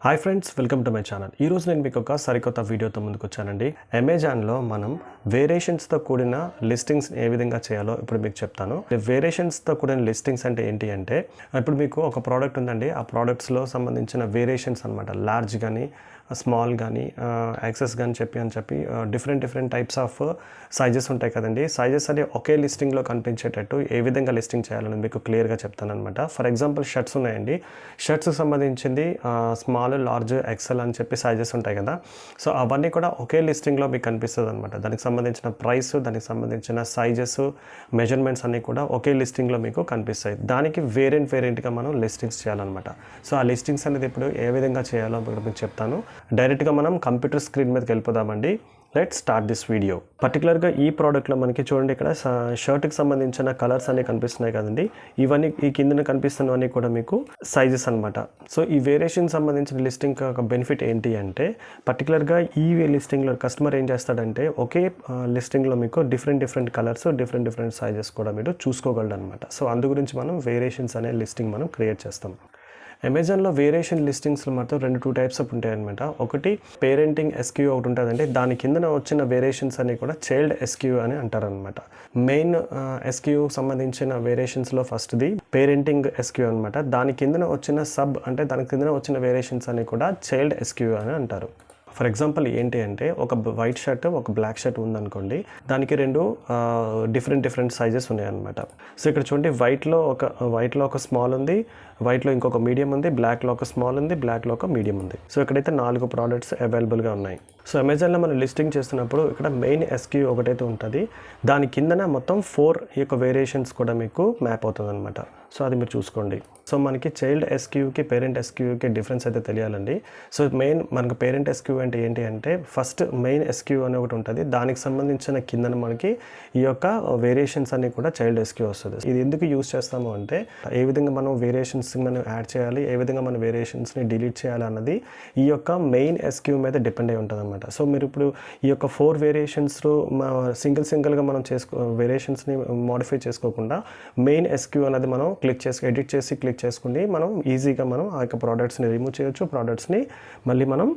Hi friends welcome to my channel ఈ రోజు నేను మీకు ఒక సరికొత్త వీడియోతో ముందుకు వచ్చానండి అమెజాన్లో మనం వేరియేషన్స్తో కూడిన లిస్టింగ్స్ ఏ విధంగా చేయాలో ఇప్పుడు మీకు చెప్తాను. వేరియేషన్స్తో కూడిన లిస్టింగ్స్ అంటే ఏంటి అంటే ఇప్పుడు మీకు ఒక ప్రోడక్ట్ ఉందండి. ఆ ప్రోడక్ట్స్లో సంబంధించిన వేరియేషన్స్ అనమాట లార్జ్ కానీ స్మాల్ కానీ యాక్సెస్ కానీ చెప్పి అని చెప్పి different different types of sizes ఉంటాయి కదండి. సైజెస్ అనే ఒకే లిస్టింగ్లో కనిపించేటట్టు ఏ విధంగా లిస్టింగ్ చేయాలని మీకు క్లియర్గా చెప్తానమాట ఫర్ ఎగ్జాంపుల్ షర్ట్స్ ఉన్నాయండి. షర్ట్స్కి సంబంధించింది స్మాల్ లార్జ్ ఎక్సెల్ అని చెప్పి సైజెస్ ఉంటాయి కదా. సో అవన్నీ కూడా ఒకే లిస్టింగ్లో మీకు కనిపిస్తుంది అనమాట దానికి సంబంధించిన ప్రైస్ దానికి సంబంధించిన సైజెస్ మెజర్మెంట్స్ అన్నీ కూడా ఒకే లిస్టింగ్లో మీకు కనిపిస్తాయి. దానికి వేరియంట్ వేరియంట్గా మనం లిస్టింగ్స్ చేయాలన్నమాట. సో ఆ లిస్టింగ్స్ అనేది ఇప్పుడు ఏ విధంగా చేయాలో ఇప్పుడు మీకు చెప్తాను. డైరెక్ట్గా మనం కంప్యూటర్ స్క్రీన్ మీదకి వెళ్ళిపోదామండి. లెట్ స్టార్ట్ దిస్ వీడియో పర్టికులర్గా ఈ ప్రోడక్ట్లో మనకి చూడండి ఇక్కడ షర్ట్కి సంబంధించిన కలర్స్ అనేవి కనిపిస్తున్నాయి కదండి. ఇవన్నీ ఈ కిందన కనిపిస్తున్నవన్నీ కూడా మీకు సైజెస్ అనమాట సో ఈ వేరియేషన్ సంబంధించిన లిస్టింగ్ ఒక బెనిఫిట్ ఏంటి అంటే పర్టికులర్గా ఈ లిస్టింగ్లో కస్టమర్ ఏం చేస్తాడంటే ఒకే లిస్టింగ్లో మీకు different different colours different different sizes కూడా మీరు చూసుకోగలరు అనమాట సో అందు గురించి మనం వేరియేషన్స్ అనే లిస్టింగ్ మనం క్రియేట్ చేస్తాం. అమెజాన్లో వేరియేషన్ లిస్టింగ్స్లో మాత్రం రెండు టూ టైప్స్ ఆఫ్ ఉంటాయన్నమాట. ఒకటి పేరెంటింగ్ ఎస్క్యూ ఒకటి ఉంటుందంటే దాని కిందన వచ్చిన వేరియేషన్స్ అన్ని కూడా చైల్డ్ ఎస్క్యూ అని అంటారనమాట మెయిన్ ఎస్క్యూ సంబంధించిన వేరియేషన్స్లో ఫస్ట్ది పేరెంటింగ్ ఎస్క్యూ అనమాట దాని కిందన వచ్చిన సబ్ అంటే దాని కిందన వచ్చిన వేరియేషన్స్ అన్ని కూడా చైల్డ్ ఎస్క్యూ అని అంటారు. ఫర్ ఎగ్జాంపుల్ ఏంటి అంటే ఒక వైట్ షర్ట్ ఒక బ్లాక్ షర్ట్ ఉందనుకోండి దానికి రెండు డిఫరెంట్ డిఫరెంట్ సైజెస్ ఉన్నాయన్నమాట. సో ఇక్కడ చూడండి వైట్లో ఒక వైట్లో ఒక స్మాల్ ఉంది వైట్లో ఇంకొక మీడియం ఉంది బ్లాక్లో ఒక స్మాల్ ఉంది బ్లాక్లో ఒక మీడియం ఉంది. సో ఇక్కడైతే నాలుగు ప్రోడక్ట్స్ అవైలబుల్గా ఉన్నాయి. సో అమెజాన్లో మనం లిస్టింగ్ చేస్తున్నప్పుడు ఇక్కడ మెయిన్ ఎస్క్యూ ఒకటైతే ఉంటుంది. దాని కిందన మొత్తం ఫోర్ యొక్క వేరియేషన్స్ కూడా మీకు మ్యాప్ అవుతుంది అనమాట సో అది మీరు చూసుకోండి. సో మనకి చైల్డ్ ఎస్క్యూకి పేరెంట్ ఎస్క్యూకి డిఫరెన్స్ అయితే తెలియాలండి. సో మెయిన్ మనకు పేరెంట్ ఎస్క్యూ అంటే ఏంటి అంటే ఫస్ట్ మెయిన్ ఎస్క్యూ అని ఒకటి ఉంటుంది. దానికి సంబంధించిన కిందన మనకి ఈ యొక్క వేరియేషన్స్ అన్ని కూడా చైల్డ్ ఎస్క్యూ వస్తుంది. ఇది ఎందుకు యూస్ చేస్తాము అంటే ఏ విధంగా మనం వేరియేషన్స్ మనం యాడ్ చేయాలి? ఏ విధంగా మన వేరియేషన్స్ని డిలీట్ చేయాలి అన్నది ఈ యొక్క మెయిన్ ఎస్క్యూ మీద డిపెండ్ అయి ఉంటుంది అనమాట. సో మీరు ఇప్పుడు ఈ యొక్క ఫోర్ వేరియేషన్స్లో సింగిల్ సింగిల్గా మనం చేసుకో వేరియేషన్స్ని మోడిఫై చేసుకోకుండా మెయిన్ ఎస్క్యూ అనేది మనం క్లిక్ చేసి ఎడిట్ చేసి క్లిక్ చేసుకుని మనం ఈజీగా మనం ఆ యొక్క ప్రోడక్ట్స్ని రిమూవ్ చేయొచ్చు ప్రోడక్ట్స్ని మళ్ళీ మనం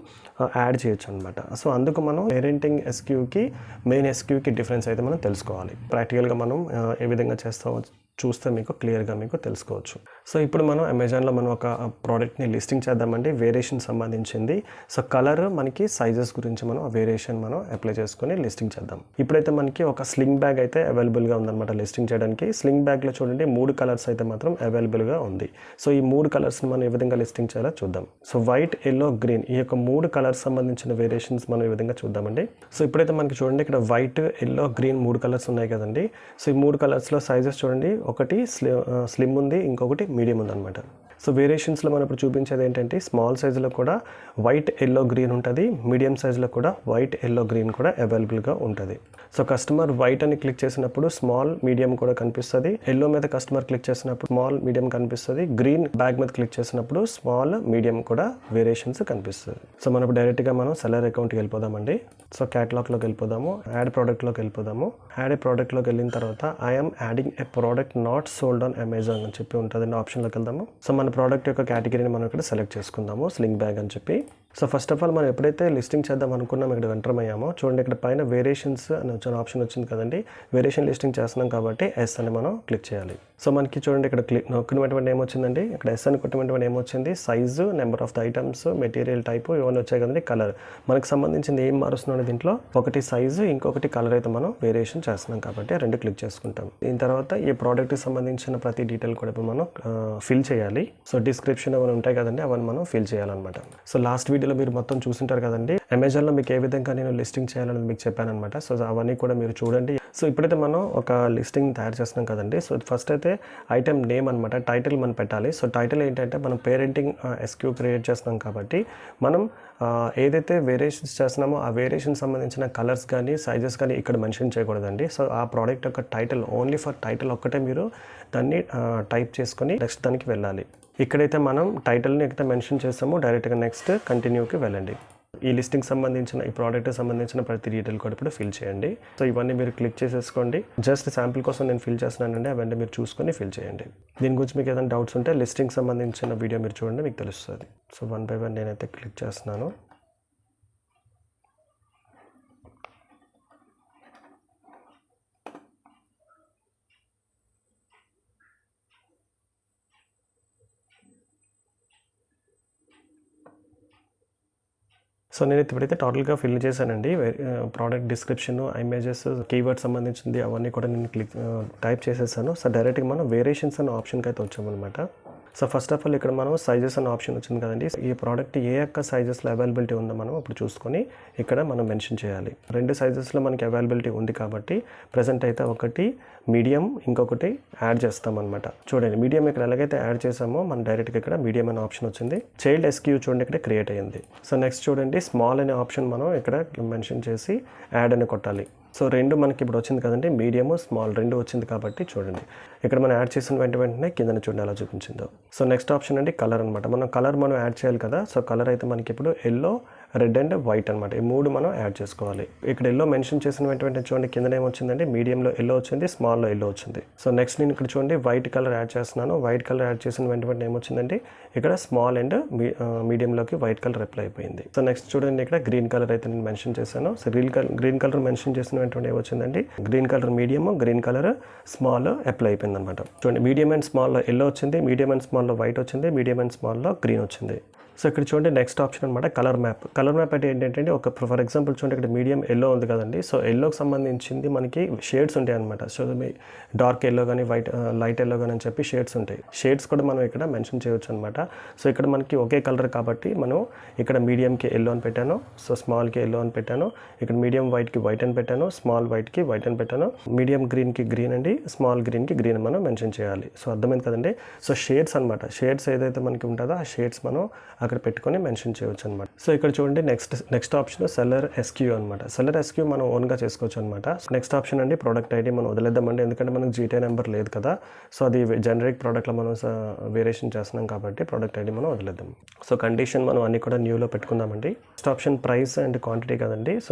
యాడ్ చేయొచ్చు అనమాట. సో అందుకు మనం పేరెంటింగ్ ఎస్క్యూకి మెయిన్ ఎస్క్యూకి డిఫరెన్స్ అయితే మనం తెలుసుకోవాలి. ప్రాక్టికల్గా మనం ఏ విధంగా చేస్తామో చూస్తే మీకు క్లియర్గా మీకు తెలుసుకోవచ్చు. సో ఇప్పుడు మనం అమెజాన్లో మనం ఒక ప్రోడక్ట్ని లిస్టింగ్ చేద్దామండి వేరియేషన్ సంబంధించింది. సో కలర్ మనకి సైజెస్ గురించి మనం ఆ వేరియేషన్ మనం అప్లై చేసుకొని లిస్టింగ్ చేద్దాం. ఇప్పుడైతే మనకి ఒక స్లింగ్ బ్యాగ్ అయితే అవైలబుల్గా ఉందన్నమాట లిస్టింగ్ చేయడానికి. స్లింగ్ బ్యాగ్లో చూడండి మూడు కలర్స్ అయితే మాత్రం అవైలబుల్గా ఉంది. సో ఈ మూడు కలర్స్ని మనం ఏ విధంగా లిస్టింగ్ చేయాలో చూద్దాం. సో వైట్ ఎల్లో గ్రీన్ ఈ యొక్క మూడు కలర్స్ సంబంధించిన వేరియేషన్స్ మనం ఈ విధంగా చూద్దామండి. సో ఇప్పుడైతే మనకి చూడండి ఇక్కడ వైట్ ఎల్లో గ్రీన్ మూడు కలర్స్ ఉన్నాయి కదండి. సో ఈ మూడు కలర్స్లో సైజెస్ చూడండి. ఒకటి స్లి స్లిమ్ ఉంది ఇంకొకటి మీడియం ఉందన్నమాట. సో వేరియేషన్స్లో మనం ఇప్పుడు చూపించేది ఏంటంటే స్మాల్ సైజులో కూడా వైట్ ఎల్లో గ్రీన్ ఉంటుంది. మీడియం సైజులో కూడా వైట్ ఎల్లో గ్రీన్ కూడా అవైలబుల్గా ఉంటుంది. సో కస్టమర్ వైట్ అని క్లిక్ చేసినప్పుడు స్మాల్ మీడియం కూడా కనిపిస్తుంది. ఎల్లో మీద కస్టమర్ క్లిక్ చేసినప్పుడు స్మాల్ మీడియం కనిపిస్తుంది. గ్రీన్ బ్యాగ్ మీద క్లిక్ చేసినప్పుడు స్మాల్ మీడియం కూడా వేరియేషన్స్ కనిపిస్తుంది. సో మనం డైరెక్ట్గా మనం సెలర్ అకౌంట్కి వెళ్ళిపోదామండి. సో క్యాటలాగ్లోకి వెళ్ళిపోదాము యాడ్ ప్రోడక్ట్లోకి వెళ్ళిపోదాము. యాడ్ ఏ ప్రోడక్ట్లోకి వెళ్ళిన తర్వాత I'm adding a product not sold on Amazon అని చెప్పి ఉంటుంది. ఆప్షన్లోకి వెళ్దాము. సో మన ప్రోడక్ట్ యొక్క కేటగిరీని మనం ఇక్కడ సెలెక్ట్ చేసుకుందాము. స్లింగ్ బ్యాగ్ అని చెప్పి. సో ఫస్ట్ ఆఫ్ ఆల్ మనం ఎప్పుడైతే లిస్టింగ్ చేద్దాం అనుకున్నాం ఇక్కడ ఎంటర్ అయ్యామో చూడండి ఇక్కడ పైన వేరియేషన్స్ అని వచ్చిన ఆప్షన్ వచ్చింది కదండి. వేరియేషన్ లిస్టింగ్ చేస్తున్నాం కాబట్టి ఎస్ అని మనం క్లిక్ చేయాలి. సో మనకి చూడండి ఇక్కడ క్లిక్ నొక్కినటువంటి ఏమొచ్చిందండి ఇక్కడ ఎస్ అని కొట్టినటువంటి ఏమొచ్చింది size number of the items material type ఇవన్నీ వచ్చాయి కదండి. కలర్ మనకు సంబంధించింది ఏం మారుస్తున్నాడు దీంట్లో? ఒకటి సైజు ఇంకొకటి కలర్ అయితే మనం వేరియేషన్ చేస్తున్నాం కాబట్టి రెండు క్లిక్ చేసుకుంటాం. దీని తర్వాత ఈ ప్రోడక్ట్కి సంబంధించిన ప్రతి డీటెయిల్ కూడా మనం ఫిల్ చేయాలి. సో డిస్క్రిప్షన్ అవన్నీ ఉంటాయి కదండి. అవన్నీ మనం ఫిల్ చేయాలన్నమాట. సో లాస్ట్ వీడియోలో మీరు మొత్తం చూసింటారు కదండి. అమెజాన్లో మీకు ఏ విధంగా నేను లిస్టింగ్ చేయాలని మీకు చెప్పాను అనమాట సో అవన్నీ కూడా మీరు చూడండి. సో ఇప్పుడైతే మనం ఒక లిస్టింగ్ తయారు చేస్తున్నాం కదండి. సో ఫస్ట్ అయితే ఐటెం నేమ్ అనమాట టైటిల్ మనం పెట్టాలి. సో టైటిల్ ఏంటంటే మనం పేరెంటింగ్ ఎస్క్యూ క్రియేట్ చేస్తున్నాం కాబట్టి మనం ఏదైతే వేరియేషన్స్ చేస్తున్నామో ఆ వేరియేషన్ సంబంధించిన కలర్స్ కానీ సైజెస్ కానీ ఇక్కడ మెన్షన్ చేయకూడదండి. సో ఆ ప్రోడక్ట్ యొక్క టైటిల్ ఓన్లీ ఫర్ టైటిల్ ఒక్కటే మీరు దాన్ని టైప్ చేసుకొని నెక్స్ట్ దానికి వెళ్ళాలి. ఇక్కడైతే మనం టైటిల్ని ఎక్కడైతే మెన్షన్ చేస్తామో. డైరెక్ట్గా నెక్స్ట్ కంటిన్యూకి వెళ్ళండి. ఈ లిస్టింగ్ సంబంధించిన ఈ ప్రోడక్ట్ సంబంధించిన ప్రతి డీటెయిల్ కూడా ఇప్పుడు ఫిల్ చేయండి. సో ఇవన్నీ మీరు క్లిక్ చేసేసుకోండి. జస్ట్ శాంపిల్ కోసం నేను ఫిల్ చేస్తున్నానండి. అవన్నీ మీరు చూసుకొని ఫిల్ చేయండి. దీని గురించి మీకు ఏదైనా డౌట్స్ ఉంటే లిస్టింగ్ సంబంధించిన వీడియో మీరు చూడండి మీకు తెలుస్తుంది. సో వన్ బై వన్ నేనైతే క్లిక్ చేస్తున్నాను. సో నేను ఇప్పుడైతే టోటల్గా ఫిల్ చేశానండి ప్రోడక్ట్ డిస్క్రిప్షన్ ఇమేజెస్ కీవర్డ్ సంబంధించింది అవన్నీ కూడా నేను క్లిక్ టైప్ చేసేసాను. సో డైరెక్ట్గా మనం వేరియేషన్స్ అనే ఆప్షన్కి అయితే వచ్చామన్నమాట. సో ఫస్ట్ ఆఫ్ ఆల్ ఇక్కడ మనం సైజెస్ అనే ఆప్షన్ వచ్చింది కదండి. ఈ ప్రోడక్ట్ ఏ యొక్క సైజెస్లో అవైలబిలిటీ ఉందో మనం అప్పుడు చూసుకొని ఇక్కడ మనం మెన్షన్ చేయాలి. రెండు సైజెస్లో మనకి అవైలబిలిటీ ఉంది కాబట్టి ప్రజెంట్ అయితే ఒకటి మీడియం ఇంకొకటి యాడ్ చేస్తాం చూడండి మీడియం ఇక్కడ ఎలాగైతే యాడ్ చేసామో మనం డైరెక్ట్గా ఇక్కడ మీడియం అనే ఆప్షన్ వచ్చింది. చైల్డ్ ఎస్క్యూ చూడండి ఇక్కడ క్రియేట్ అయ్యింది సో నెక్స్ట్ చూడండి స్మాల్ అనే ఆప్షన్ మనం ఇక్కడ మెన్షన్ చేసి యాడ్ అని కొట్టాలి. సో రెండు మనకి ఇప్పుడు వచ్చింది కదండి. మీడియము స్మాల్ రెండు వచ్చింది కాబట్టి చూడండి. ఇక్కడ మనం యాడ్ చేసిన వెంట వెంటనే కింద చూడండి ఎలా చూపించిందో. సో నెక్స్ట్ ఆప్షన్ అండి కలర్ అనమాట మనం కలర్ మనం యాడ్ చేయాలి కదా. సో కలర్ అయితే మనకి ఇప్పుడు ఎల్లో రెడ్ అండ్ వైట్ అనమాట ఈ మూడు మనం యాడ్ చేసుకోవాలి. ఇక్కడ ఎల్లో మెన్షన్ చేసిన వెంటనే చూడండి కింద ఏమొచ్చిందండి మీడియంలో ఎల్లో వచ్చింది స్మాల్లో ఎల్లో వచ్చింది. సో నెక్స్ట్ నేను ఇక్కడ చూడండి వైట్ కలర్ యాడ్ చేస్తున్నాను. వైట్ కలర్ యాడ్ చేసిన వెంటనే ఏమొచ్చిందండి ఇక్కడ స్మాల్ అండ్ మీడియంలోకి వైట్ కలర్ రిప్లై అయిపోయింది. సో నెక్స్ట్ చూడండి ఇక్కడ గ్రీన్ కలర్ అయితే నేను మెన్షన్ చేశాను. So green colour green colour mention చేసిన వెంటనే ఏమొచ్చిందండి green colour medium green colour small apply అయిపోయింది అనమాట చూడండి మీడియం అండ్ స్మాల్లో ఎల్లో వచ్చింది మీడియం అండ్ స్మాల్లో వైట్ వచ్చింది మీడియం అండ్ స్మాల్లో గ్రీన్ వచ్చింది. సో ఇక్కడ చూడండి నెక్స్ట్ ఆప్షన్ అనమాట కలర్ మ్యాప్ కలర్ మ్యాప్ అంటే ఏంటంటే ఒక ఫర్ ఎగ్జాంపుల్ చూడండి ఇక్కడ మీడియం ఎల్లో ఉంది కదండి. సో ఎల్లోకి సంబంధించింది మనకి షేడ్స్ ఉంటాయి అనమాట సో మీ డార్క్ ఎల్లో కానీ వైట్ లైట్ ఎల్లో కానీ అని చెప్పి షేడ్స్ ఉంటాయి. షేడ్స్ కూడా మనం ఇక్కడ మెన్షన్ చేయొచ్చు అనమాట సో ఇక్కడ మనకి ఒకే కలర్ కాబట్టి మనం ఇక్కడ మీడియంకి ఎల్లో అని పెట్టాను సో స్మాల్కి ఎల్లో అని పెట్టాను ఇక్కడ మీడియం వైట్కి వైట్ అని పెట్టాను స్మాల్ వైట్కి వైట్ అని పెట్టాను మీడియం గ్రీన్కి గ్రీన్ అండి స్మాల్ గ్రీన్కి గ్రీన్ మనం మెన్షన్ చేయాలి. సో అర్థమైంది కదండి? సో షేడ్స్ అనమాట షేడ్స్ ఏదైతే మనకి ఉంటుందో ఆ షేడ్స్ మనం అక్కడ పెట్టుకొని మెన్షన్ చేయవచ్చు అనమాట సో ఇక్కడ చూడండి next next option seller SKU అనమాట సెల్లర్ ఎస్క్యూ మనం ఓన్గా చేసుకోవచ్చు అనమాట నెక్స్ట్ ఆప్షన్ అండి ప్రోడక్ట్ ఐడి మనం వదిలేద్దామండి. ఎందుకంటే మనకు జీటే నెంబర్ లేదు కదా. సో అది జనరిక్ ప్రోడక్ట్లో మనం వేరియేషన్ చేస్తున్నాం కాబట్టి ప్రోడక్ట్ ఐడి మనం వదిలేద్దాం. సో కండిషన్ మనం అన్ని కూడా న్యూలో పెట్టుకుందామండి. Next option price and quantity కదండి. So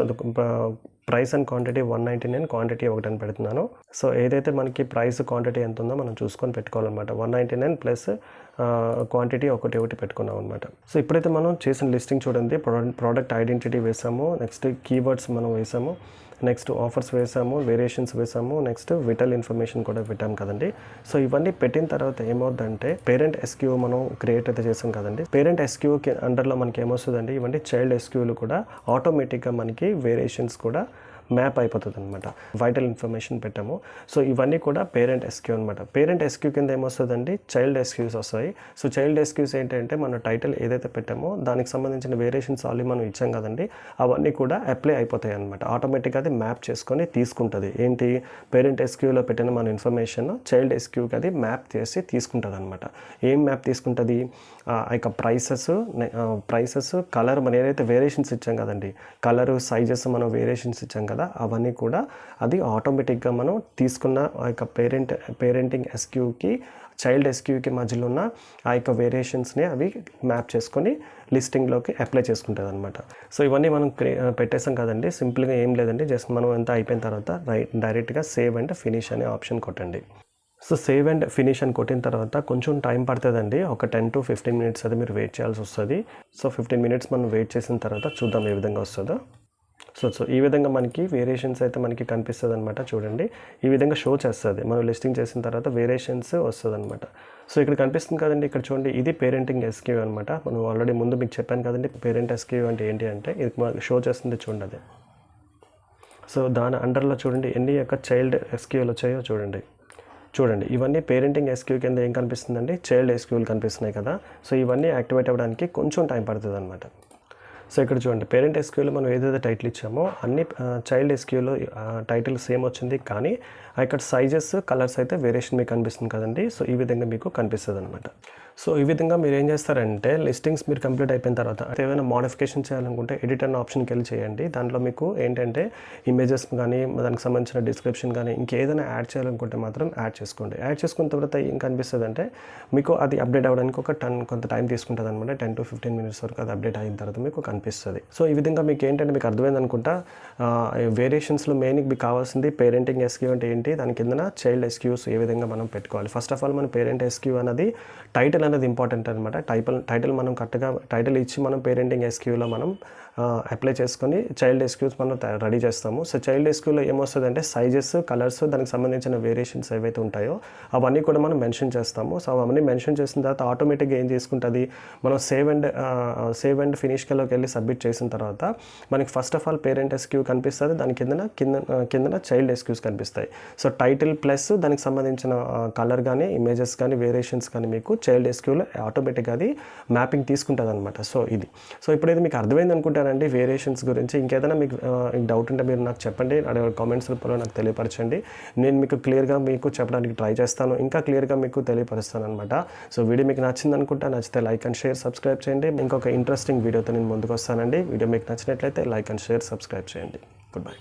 price and quantity one ninety nine quantity ఒకటి అని పెడుతున్నాను. సో ఏదైతే మనకి ప్రైస్ క్వాంటిటీ ఎంత ఉందో మనం చూసుకొని పెట్టుకోవాలన్నమాట. One ninety nine plus quantity ఒకటి ఒకటి పెట్టుకున్నాం అనమాట సో ఇప్పుడైతే మనం చేసిన లిస్టింగ్ చూడండి ప్రోడక్ట్ ఐడెంటిటీ వేసాము నెక్స్ట్ కీవర్డ్స్ మనం వేసాము నెక్స్ట్ ఆఫర్స్ వేసాము వేరియేషన్స్ వేసాము నెక్స్ట్ విటల్ ఇన్ఫర్మేషన్ కూడా పెట్టాం కదండి. సో ఇవన్నీ పెట్టిన తర్వాత ఏమవుతుందంటే పేరెంట్ ఎస్క్యూ మనం క్రియేట్ అయితే చేసాం కదండి. పేరెంట్ ఎస్క్యూకి అండర్లో మనకి ఏమొస్తుందండి ఇవన్నీ చైల్డ్ ఎస్క్యూలు కూడా ఆటోమేటిక్గా మనకి వేరియేషన్స్ కూడా మ్యాప్ అయిపోతుంది అనమాట వైటల్ ఇన్ఫర్మేషన్ పెట్టాము. సో ఇవన్నీ కూడా పేరెంట్ ఎస్క్యూ అనమాట పేరెంట్ ఎస్క్యూ కింద ఏమొస్తుందండి? చైల్డ్ ఎస్క్యూస్ వస్తాయి. సో చైల్డ్ ఎస్క్యూస్ ఏంటంటే మన టైటిల్ ఏదైతే పెట్టామో దానికి సంబంధించిన వేరియేషన్స్ ఆల్రెడీ మనం ఇచ్చాం కదండి అవన్నీ కూడా అప్లై అయిపోతాయి అనమాట ఆటోమేటిక్గా అది మ్యాప్ చేసుకొని తీసుకుంటుంది. ఏంటి? పేరెంట్ ఎస్క్యూలో పెట్టిన మన ఇన్ఫర్మేషన్ చైల్డ్ ఎస్క్యూకి అది మ్యాప్ చేసి తీసుకుంటుంది అనమాట ఏం మ్యాప్ తీసుకుంటుంది? ఆ యొక్క ప్రైసెస్ ప్రైసెస్ కలర్ మనం ఏదైతే వేరియేషన్స్ ఇచ్చాం కదండి కలరు సైజెస్ మనం వేరియేషన్స్ ఇచ్చాం కదా అవన్నీ కూడా అది ఆటోమేటిక్గా మనం తీసుకున్న ఆ యొక్క పేరెంట్ పేరెంటింగ్ ఎస్క్యూకి చైల్డ్ ఎస్క్యూకి మధ్యలో ఉన్న ఆ యొక్క వేరియేషన్స్ని అవి మ్యాప్ చేసుకొని లిస్టింగ్లోకి అప్లై చేసుకుంటుంది అనమాట సో ఇవన్నీ మనం క్రి పెట్టేసాం కదండి. సింపుల్గా ఏం లేదండి. జస్ట్ మనం ఎంత అయిపోయిన తర్వాత రైట్ డైరెక్ట్గా సేవ్ అండ్ ఫినిష్ అనే ఆప్షన్ కొట్టండి. సో సేవ్ అండ్ ఫినిష్ అని కొట్టిన తర్వాత కొంచెం టైం పడుతుందండి. ఒక టెన్ టు ఫిఫ్టీన్ మినిట్స్ అది మీరు వెయిట్ చేయాల్సి వస్తుంది. సో ఫిఫ్టీన్ మినిట్స్ మనం వెయిట్ చేసిన తర్వాత చూద్దాం ఏ విధంగా వస్తుందో. సో సో ఈ విధంగా మనకి వేరియేషన్స్ అయితే మనకి కనిపిస్తుంది అనమాట చూడండి. ఈ విధంగా షో చేస్తుంది. మనం లిస్టింగ్ చేసిన తర్వాత వేరియేషన్స్ వస్తుంది అనమాట సో ఇక్కడ కనిపిస్తుంది కదండి. ఇక్కడ చూడండి. ఇది పేరెంటింగ్ ఎస్క్యూ అనమాట మనం ఆల్రెడీ ముందు మీకు చెప్పాను కదండి. పేరెంట్ ఎస్క్యూ అంటే ఏంటి అంటే ఇది షో చేస్తుంది చూడండి అది. సో దాని అండర్లో చూడండి. ఎన్ని యొక్క చైల్డ్ ఎస్క్యూలు వచ్చాయో చూడండి. చూడండి. ఇవన్నీ పేరెంటింగ్ ఎస్క్యూ కింద ఏం కనిపిస్తుందండి? చైల్డ్ ఎస్క్యూలు కనిపిస్తున్నాయి కదా. సో ఇవన్నీ యాక్టివేట్ అవ్వడానికి కొంచెం టైం పడుతుంది అనమాట సో ఇక్కడ చూడండి పేరెంట్ ఎస్క్యూలో మనం ఏదైతే టైటిల్ ఇచ్చామో అన్ని చైల్డ్ ఎస్క్యూలో టైటిల్ సేమ్ వచ్చింది కానీ ఇక్కడ సైజెస్ కలర్స్ అయితే వేరియేషన్ మీకు కనిపిస్తుంది కదండి. సో ఈ విధంగా మీకు కనిపిస్తుంది అనమాట సో ఈ విధంగా మీరు ఏం చేస్తారంటే లిస్టింగ్స్ మీరు కంప్లీట్ అయిపోయిన తర్వాత అయితే ఏమైనా మోడిఫికేషన్ చేయాలనుకుంటే ఎడిట్ అన్న ఆప్షన్కి వెళ్ళి చేయండి. దాంట్లో మీకు ఏంటంటే ఇమేజెస్ కానీ దానికి సంబంధించిన డిస్క్రిప్షన్ కానీ ఇంకేదైనా యాడ్ చేయాలనుకుంటే మాత్రం యాడ్ చేసుకోండి. యాడ్ చేసుకున్న తర్వాత ఏం కనిపిస్తుంది అంటే మీకు అది అప్డేట్ అవ్వడానికి ఒక టెన్ కొంత టైం తీసుకుంటుంది అనమాట టెన్ టు ఫిఫ్టీన్ మినిట్స్ వరకు అది అప్డేట్ అయిన తర్వాత మీకు కనిపిస్తుంది. సో ఈ విధంగా మీకు ఏంటంటే మీకు అర్థమైంది అనుకుంటా వేరియేషన్స్లో మెయిన్ మీకు కావాల్సింది పేరెంటింగ్ ఎస్క్యూ అంటే ఏంటి? దాని కిందన చైల్డ్ ఎస్క్యూస్ ఏ విధంగా మనం పెట్టుకోవాలి. ఫస్ట్ ఆఫ్ ఆల్ మన పేరెంట్ ఎస్క్యూ అనేది టైటిల్ అనేది ఇంపార్టెంట్ అనమాట టైటిల్ టైటిల్ మనం కరెక్ట్గా టైటిల్ ఇచ్చి మనం పేరెంటింగ్ ఎస్క్యూలో మనం అప్లై చేసుకొని చైల్డ్ ఎస్క్యూస్ మనం రెడీ చేస్తాము. సో చైల్డ్ ఎస్క్యూలో ఏమొస్తుంది అంటే సైజెస్ కలర్స్ దానికి సంబంధించిన వేరియేషన్స్ ఏవైతే ఉంటాయో అవన్నీ కూడా మనం మెన్షన్ చేస్తాము. సో అవన్నీ మెన్షన్ చేసిన తర్వాత ఆటోమేటిక్గా ఏం చేసుకుంటుంది? మనం save and save and finish కెలోకి వెళ్ళి సబ్మిట్ చేసిన తర్వాత మనకి first of all parent SKU కనిపిస్తుంది. దాని కిందన కింద కిందన చైల్డ్ ఎస్క్యూస్ కనిపిస్తాయి. సో టైటిల్ ప్లస్ దానికి సంబంధించిన కలర్ కానీ ఇమేజెస్ కానీ వేరియేషన్స్ కానీ మీకు చైల్డ్ ఎస్క్యూలో ఆటోమేటిక్గా అది మ్యాపింగ్ తీసుకుంటుంది అనమాట సో ఇది. సో ఇప్పుడైతే మీకు అర్థమైంది అనుకుంటానండి వేరియేషన్స్ గురించి. ఇంకేదైనా మీకు డౌట్ ఉంటే మీరు నాకు చెప్పండి. కామెంట్స్ రూపంలో నాకు తెలియపరచండి. నేను మీకు క్లియర్గా మీకు చెప్పడానికి ట్రై చేస్తాను. ఇంకా క్లియర్గా మీకు తెలియపరుస్తాను అనమాట సో వీడియో మీకు నచ్చింది అనుకుంటా నచ్చితే లైక్ అండ్ షేర్ సబ్స్క్రైబ్ చేయండి. ఇంకొక ఇంట్రెస్టింగ్ వీడియోతో నేను ముందుకు వస్తానండి. వీడియో మీకు నచ్చినట్లయితే లైక్ అండ్ షేర్ సబ్స్క్రైబ్ చేయండి. Good bye